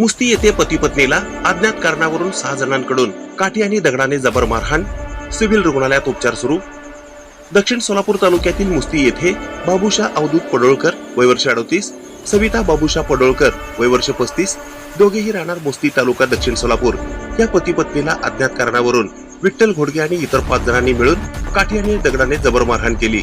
मुस्ती येथे पती पत्नीला अज्ञात कारणावरून सहा जणांकडून काठी आणि दगडाने जबर मारहाण सिव्हिल रुग्णालयात उपचार सुरू. दक्षिण सोलापूर तालुक्यातील मुस्ती येथे बाबुशा अवधूत पडोळकर वय वर्ष अडोतीस सविता बाबुशा पडोळकर वय वर्ष पस्तीस दोघेही राहणार मुस्ती तालुका दक्षिण सोलापूर. या पती पत्नीला अज्ञात कारणावरून विठ्ठल घोडगे आणि इतर पाच जणांनी मिळून काठी आणि दगडाने जबर मारहाण केली.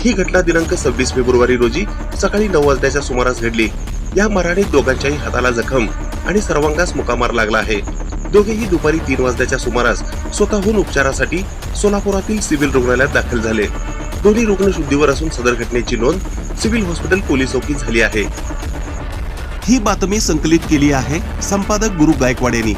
ही घटना दिनांक सव्वीस फेब्रुवारी रोजी सकाळी नऊ वाजण्याच्या सुमारास घडली. या मारहाणीत दोघांच्याही हाताला जखम. आणि सर्वांगास मुकामार लागला आहे. दोघेही दुपारी तीन वाजण्याच्या सुमारास स्वतःहून उपचारासाठी सोलापुरातील सिव्हिल रुग्णालयात दाखल झाले. दोन्ही रुग्ण शुद्धीवर असून सदर घटनेची नोंद सिव्हिल हॉस्पिटल पोलीस चौकीत झाली आहे. ही बातमी संकलित केली आहे संपादक गुरु गायकवाड यांनी.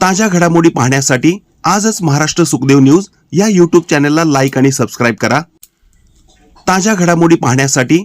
ताज्या घडामोडी पाहण्यासाठी आजच महाराष्ट्र सुखदेव न्यूज या यूट्यूब चॅनलला लाईक आणि सबस्क्राईब करा. ताज्या घडामोडी पाहण्यासाठी